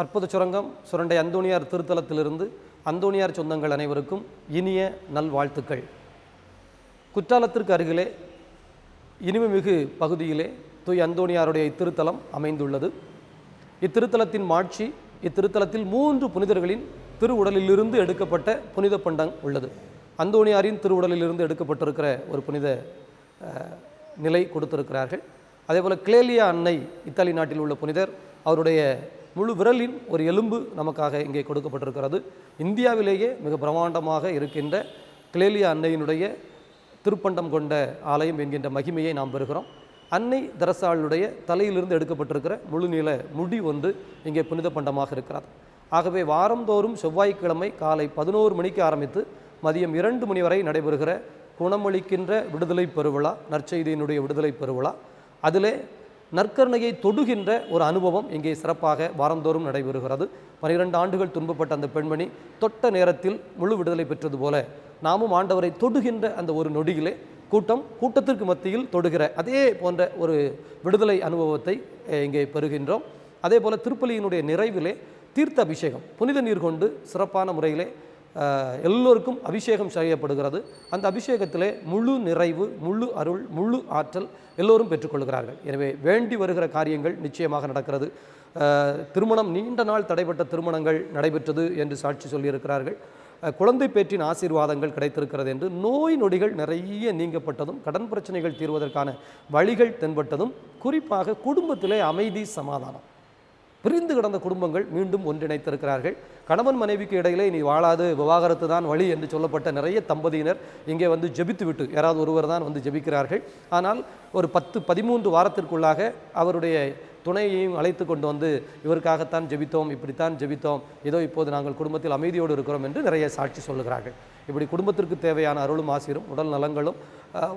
அற்புத சுரங்கம் சுரண்டை அந்தோணியார் திருத்தலத்திலிருந்து அந்தோணியார் சொந்தங்கள் அனைவருக்கும் இனிய நல்வாழ்த்துக்கள். குற்றாலத்திற்கு அருகிலே இனிமைமிகு பகுதியிலே தூய் அந்தோணியாருடைய இத்திருத்தலம் அமைந்துள்ளது. இத்திருத்தலத்தின் மாட்சி இத்திருத்தலத்தில் மூன்று புனிதர்களின் திருவுடலிலிருந்து எடுக்கப்பட்ட புனித பண்டம் உள்ளது. அந்தோணியாரின் திருவுடலிலிருந்து எடுக்கப்பட்டிருக்கிற ஒரு புனித நிலை கொடுத்திருக்கிறார்கள். அதேபோல் கிளேலியா அன்னை இத்தாலி நாட்டில் உள்ள புனிதர் அவருடைய முழு விரலின் ஒரு எலும்பு நமக்காக இங்கே கொடுக்கப்பட்டிருக்கிறது. இந்தியாவிலேயே மிக பிரம்மாண்டமாக இருக்கின்ற கிளேலியா அன்னையினுடைய திருப்பண்டம் கொண்ட ஆலயம் என்கின்ற மகிமையை நாம் பெறுகிறோம். அன்னை தரசாளுடைய தலையிலிருந்து எடுக்கப்பட்டிருக்கிற முழுநீள முடி ஒன்று இங்கே புனித பண்டமாக இருக்கிறது. ஆகவே வாரந்தோறும் செவ்வாய்க்கிழமை காலை பதினோரு மணிக்கு ஆரம்பித்து மதியம் இரண்டு மணி வரை நடைபெறுகிற குணமளிக்கின்ற விடுதலை பெருவிழா நற்செய்தியினுடைய விடுதலை பெருவிழா. அதிலே நற்கருணையை தொடுகின்ற ஒரு அனுபவம் இங்கே சிறப்பாக வாரந்தோறும் நடைபெறுகிறது. பனிரெண்டு ஆண்டுகள் துன்பப்பட்ட அந்த பெண்மணி தொட்ட நேரத்தில் முழு விடுதலை பெற்றது போல நாமும் ஆண்டவரை தொடுகின்ற அந்த ஒரு நொடியிலே கூட்டம் கூட்டத்திற்கு மத்தியில் தொடுகிற அதே போன்ற ஒரு விடுதலை அனுபவத்தை இங்கே பெறுகின்றோம். அதே போல் திருப்பலியினுடைய நிறைவிலே தீர்த்த அபிஷேகம் புனித நீர் கொண்டு சிறப்பான முறையிலே எல்லோருக்கும் அபிஷேகம் செய்யப்படுகிறது. அந்த அபிஷேகத்திலே முழு நிறைவு முழு அருள் முழு ஆற்றல் எல்லோரும் பெற்றுக்கொள்கிறார்கள். எனவே வேண்டி வருகிற காரியங்கள் நிச்சயமாக நடக்கிறது. திருமணம் நீண்ட நாள் தடைப்பட்ட திருமணங்கள் நடைபெற்றது என்று சாட்சி சொல்லியிருக்கிறார்கள். குழந்தை பேற்றின் ஆசீர்வாதங்கள் கிடைத்திருக்கிறது என்று நோய் நொடிகள் நிறைய நீங்கப்பட்டதும் கடன் பிரச்சனைகள் தீர்வதற்கான வழிகள் தென்பட்டதும் குறிப்பாக குடும்பத்திலே அமைதி சமாதானம். பிரிந்து கிடந்த குடும்பங்கள் மீண்டும் ஒன்றிணைத்திருக்கிறார்கள். கணவன் மனைவிக்கு இடையிலே நீ வாழாது விவாகரத்து தான் வழி என்று சொல்லப்பட்ட நிறைய தம்பதியினர் இங்கே வந்து ஜெபித்து விட்டு யாராவது ஒருவர் தான் வந்து ஜெபிக்கிறார்கள். ஆனால் ஒரு பத்து பதிமூன்று வாரத்திற்குள்ளாக அவருடைய துணையையும் அழைத்து கொண்டு வந்து இவருக்காகத்தான் ஜெபித்தோம் இப்படித்தான் ஜெபித்தோம். ஏதோ இப்போது நாங்கள் குடும்பத்தில் அமைதியோடு இருக்கிறோம் என்று நிறைய சாட்சி சொல்லுகிறார்கள். இப்படி குடும்பத்திற்கு தேவையான அருளும் ஆசிரும் உடல் நலங்களும்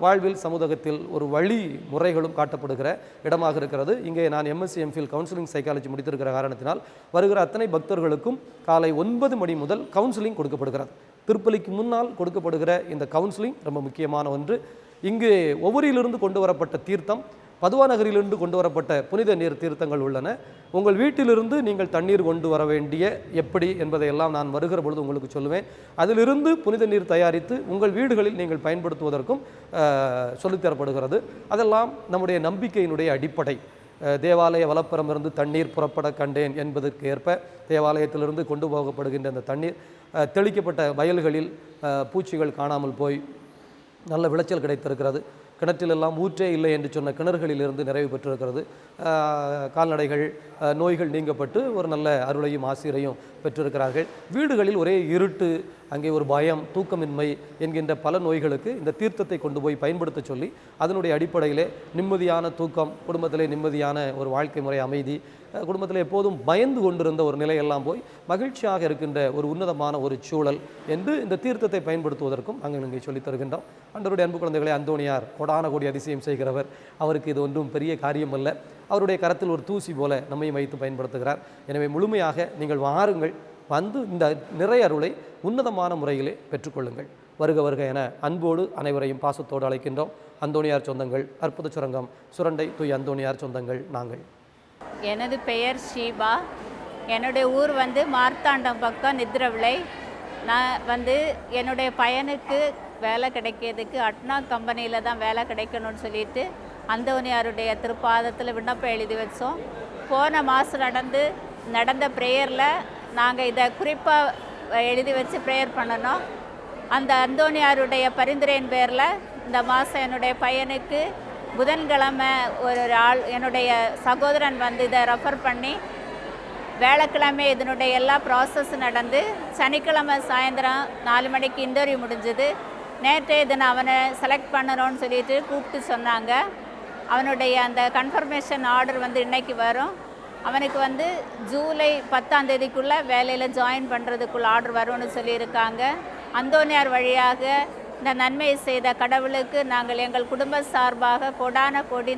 வாழ்வில் சமூகத்தில் ஒரு வழி முறைகளும் காட்டப்படுகிற இடமாக இருக்கிறது. இங்கே நான் எம்எஸ்சி எம்ஃபில் கவுன்சிலிங் சைக்காலஜி முடித்திருக்கிற காரணத்தினால் வருகிற அத்தனை பக்தர்களுக்கும் காலை ஒன்பது மணி முதல் கவுன்சிலிங் கொடுக்கப்படுகிறது. திருப்பலிக்கு முன்னால் கொடுக்கப்படுகிற இந்த கவுன்சிலிங் ரொம்ப முக்கியமான ஒன்று. இங்கு ஒவ்வொரிலிருந்து கொண்டு வரப்பட்ட தீர்த்தம் பதுவா நகரிலிருந்து கொண்டு வரப்பட்ட புனித நீர் தீர்த்தங்கள் உள்ளன. உங்கள் வீட்டிலிருந்து நீங்கள் தண்ணீர் கொண்டு வர வேண்டிய எப்படி என்பதையெல்லாம் நான் வருகிற பொழுது உங்களுக்கு சொல்லுவேன். அதிலிருந்து புனித நீர் தயாரித்து உங்கள் வீடுகளில் நீங்கள் பயன்படுத்துவதற்கும் சொல்லித்தரப்படுகிறது. அதெல்லாம் நம்முடைய நம்பிக்கையினுடைய அடிப்படை. தேவாலய தேவாலய வலப்புறமிருந்து தண்ணீர் புறப்பட கண்டேன் என்பதற்கு ஏற்ப தேவாலயத்திலிருந்து கொண்டு போகப்படுகின்ற அந்த தண்ணீர் தெளிக்கப்பட்ட வயல்களில் பூச்சிகள் காணாமல் போய் நல்ல விளைச்சல் கிடைத்திருக்கிறது. கிணற்றிலெல்லாம் ஊற்றே இல்லை என்று சொன்ன கிணறுகளிலிருந்து நிறைவு பெற்றிருக்கிறது. கால்நடைகள் நோய்கள் நீங்கப்பட்டு ஒரு நல்ல அருளையும் ஆசிரியையும் பெற்றிருக்கிறார்கள். வீடுகளில் ஒரே இருட்டு அங்கே ஒரு பயம் தூக்கமின்மை என்கின்ற பல நோய்களுக்கு இந்த தீர்த்தத்தை கொண்டு போய் பயன்படுத்த சொல்லி அதனுடைய அடிப்படையிலே நிம்மதியான தூக்கம் குடும்பத்திலே நிம்மதியான ஒரு வாழ்க்கை முறை அமைதி குடும்பத்தில் எப்போதும் பயந்து கொண்டிருந்த ஒரு நிலையெல்லாம் போய் மகிழ்ச்சியாக இருக்கின்ற ஒரு உன்னதமான ஒரு சூழல் என்று இந்த தீர்த்தத்தை பயன்படுத்துவதற்கும் நாங்கள் இங்கே சொல்லித் தருகின்றோம். அன்றருடைய அன்பு குழந்தைகளை அந்தோணியார் கொடான கோடி அதிசயம் செய்கிறவர். அவருக்கு இது ஒன்றும் பெரிய காரியம் அல்ல அவருடைய கரத்தில் ஒரு தூசி போல நம்மையும் வைத்து பயன்படுத்துகிறார். எனவே முழுமையாக நீங்கள் வாருங்கள். வந்து இந்த நிறை அருளை உன்னதமான முறையிலே பெற்றுக்கொள்ளுங்கள். வருக வருக என அன்போடு அனைவரையும் பாசத்தோடு அழைக்கின்றோம். அந்தோணியார் சொந்தங்கள் அற்புத சுரங்கம் சுரண்டை தூய் அந்தோணியார் சொந்தங்கள் நாங்கள். எனது பெயர் ஷீபா. என்னுடைய ஊர் வந்து மார்த்தாண்டம் பக்கம் நித்ரவிளை. நான் வந்து என்னுடைய பையனுக்கு வேலை கிடைக்கிறதுக்கு அட்னா கம்பெனியில் தான் வேலை கிடைக்கணும்னு சொல்லிட்டு அந்தோனியாருடைய திருப்பாதத்தில் விண்ணப்பம் எழுதி வச்சோம். போன மாதம் நடந்து நடந்த ப்ரேயரில் நாங்கள் இதை குறிப்பாக எழுதி வச்சு ப்ரேயர் பண்ணணும். அந்த அந்தோனியாருடைய பரிந்துரையின் பேரில் இந்த மாதம் என்னுடைய பையனுக்கு புதன்கிழமை ஒரு ஆள் என்னுடைய சகோதரன் வந்து இதை ரெஃபர் பண்ணி வேலைக்கிழமை இதனுடைய எல்லா ப்ராசஸ் நடந்து சனிக்கிழமை சாயந்தரம் நாலு மணிக்கு இன்டர்வியூ முடிஞ்சது. நேற்றே தினம் அவனை செலக்ட் பண்ணணும்னு சொல்லிட்டு கூப்பிட்டு சொன்னாங்க. அவனுடைய அந்த கன்ஃபர்மேஷன் ஆர்டர் வந்து இன்றைக்கி வரும். அவனுக்கு வந்து ஜூலை பத்தாம் தேதிக்குள்ளே வேலையில் ஜாயின் பண்ணுறதுக்குள்ள ஆர்டர் வரும்னு சொல்லியிருக்காங்க. அந்தோனியார் வழியாக இந்த நன்மையை செய்த கடவுளுக்கு நாங்கள் எங்கள் குடும்ப சார்பாக கொடான கொடி